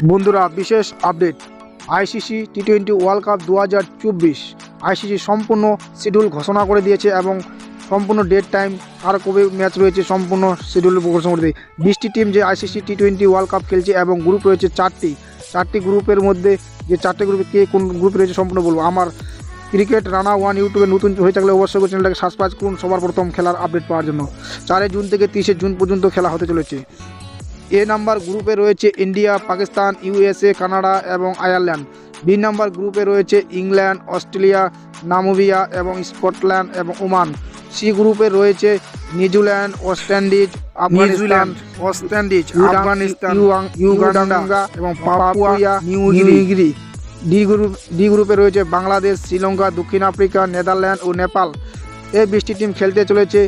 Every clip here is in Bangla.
বন্ধুরা, বিশেষ update. ICC T twenty world cup দু হাজার চব্বিশ। আইসিসি সম্পূর্ণ শিডিউল ঘোষণা করে দিয়েছে এবং সম্পূর্ণ ডেট টাইম আর কবে ম্যাচ রয়েছে সম্পূর্ণ শিডিউল ঘোষণা করে বিশটি টিম যে ICC T twenty world cup খেলছে এবং গ্রুপ রয়েছে চারটি। চারটি গ্রুপের মধ্যে যে চারটে গ্রুপে কে কোন গ্রুপ রয়েছে সম্পূর্ণ বলব। আমার ক্রিকেট রানা ওয়ান ইউটিউবে নতুন হয়ে থাকলে অবশ্যই চ্যানেলটাকে সাবস্ক্রাইব করুন। সবার প্রথম খেলার আপডেট পাওয়ার জন্য। চারই জুন থেকে তিরিশে জুন পর্যন্ত খেলা হতে চলেছে। এ নাম্বার গ্রুপে রয়েছে ইন্ডিয়া পাকিস্তান ইউএসএ কানাডা এবং আয়ারল্যান্ড। বি নাম্বার গ্রুপে রয়েছে ইংল্যান্ড অস্ট্রেলিয়া নামোবিয়া এবং স্কটল্যান্ড এবং ওমান। সি গ্রুপে রয়েছে New Zealand West Indies Afghanistan West Indies Afghanistan Uganda এবং Papua New Guinea D group D গ্রুপে রয়েছে বাংলাদেশ শ্রীলঙ্কা দক্ষিণ আফ্রিকা নেদারল্যান্ড ও নেপাল। এই বিশটি টিম খেলতে চলেছে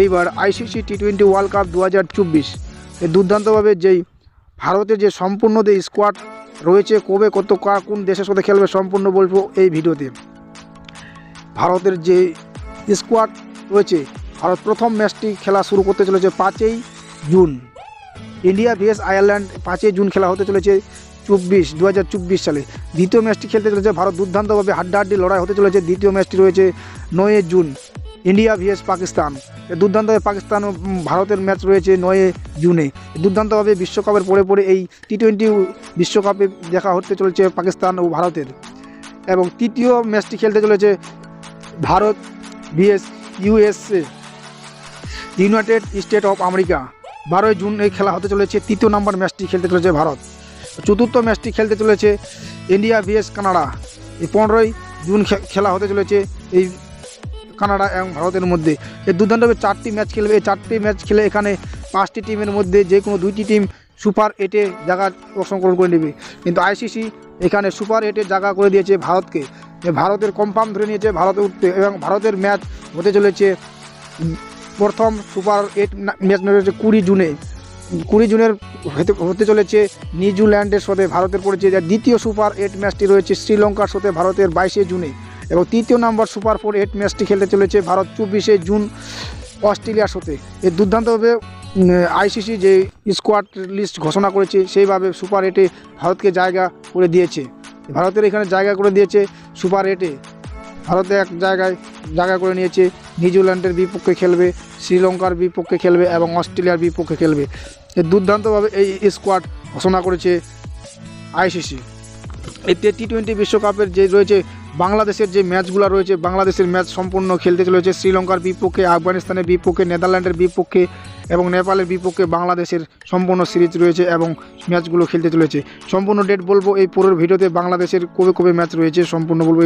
এইবার ICC T twenty world cup দু হাজার চব্বিশ। এই দুর্দান্তভাবে যেই ভারতের যে সম্পূর্ণ যে স্কোয়াড রয়েছে, কবে কত কার কোন দেশের সাথে খেলবে সম্পূর্ণ বলব এই ভিডিওতে। ভারতের যে স্কোয়াড রয়েছে, ভারত প্রথম ম্যাচটি খেলা শুরু করতে চলেছে পাঁচই জুন। ইন্ডিয়া ভিএস আয়ারল্যান্ড পাঁচই জুন খেলা হতে চলেছে চব্বিশ দু হাজার সালে। দ্বিতীয় ম্যাচটি খেলতে চলেছে ভারত দুর্দান্তভাবে হাড্ডাহাড্ডি লড়াই হতে চলেছে। দ্বিতীয় ম্যাচটি রয়েছে নয় জুন। India VS Pakistan. দুর্দান্তভাবে পাকিস্তান ও ভারতের ম্যাচ রয়েছে নয় জুনে। দুর্দান্তভাবে বিশ্বকাপের পরে পরে এই টি টোয়েন্টি বিশ্বকাপে দেখা হতে চলেছে পাকিস্তান ও ভারতের। এবং তৃতীয় ম্যাচটি খেলতে চলেছে Bharat VS USA United State of America বারোই জুন এই খেলা হতে চলেছে, তৃতীয় নম্বর ম্যাচটি খেলতে চলেছে ভারত। চতুর্থ ম্যাচটি খেলতে চলেছে ইন্ডিয়া ভিএস কানাডা। এই পনেরোই জুন খেলা হতে চলেছে এই কানাডা এবং ভারতের মধ্যে। এই দুর্দান্তভাবে চারটি ম্যাচ খেলবে। এই চারটি ম্যাচ খেলে এখানে পাঁচটি টিমের মধ্যে যে কোনো দুইটি টিম সুপার এটে জায়গা অংশগ্রহণ করে নেবে। কিন্তু আইসিসি এখানে সুপার এইটে জায়গা করে দিয়েছে ভারতকে। ভারতের কনফার্ম ধরে নিয়েছে ভারতে উঠতে এবং ভারতের ম্যাচ হতে চলেছে প্রথম সুপার এইট ম্যাচ রয়েছে কুড়ি জুনে। কুড়ি জুনের হতে চলেছে নিউজিল্যান্ডের সাথে ভারতের পড়েছে দ্বিতীয় সুপার এইট ম্যাচটি রয়েছে শ্রীলঙ্কার সাথে ভারতের বাইশে জুনে। এবং তৃতীয় নম্বর সুপার ফোর এইট ম্যাচটি খেলতে চলেছে ভারত চব্বিশে জুন অস্ট্রেলিয়ার সাথে এর দুর্দান্তভাবে আইসিসি যে স্কোয়াড লিস্ট ঘোষণা করেছে, সেইভাবে সুপার এইটে ভারতকে জায়গা করে দিয়েছে। ভারতের এখানে জায়গা করে দিয়েছে সুপার এইটে ভারতে এক জায়গায় জায়গা করে নিয়েছে, নিউজিল্যান্ডের বিপক্ষে খেলবে, শ্রীলঙ্কার বিপক্ষে খেলবে এবং অস্ট্রেলিয়ার বিপক্ষে খেলবে। দুর্দান্তভাবে এই স্কোয়াড ঘোষণা করেছে আইসিসি। এতে টি টোয়েন্টি বিশ্বকাপের যে রয়েছে, বাংলাদেশের যে ম্যাচগুলো রয়েছে, বাংলাদেশের ম্যাচ সম্পূর্ণ খেলতে চলেছে শ্রীলঙ্কার বিপক্ষে, আফগানিস্তানের বিপক্ষে, নেদারল্যান্ডের বিপক্ষে এবং নেপালের বিপক্ষে বাংলাদেশের সম্পূর্ণ সিরিজ রয়েছে এবং ম্যাচগুলো খেলতে চলেছে। সম্পূর্ণ ডেট বলব এই পুরোর ভিডিওতে, বাংলাদেশের কবে কবে ম্যাচ রয়েছে সম্পূর্ণ বলব।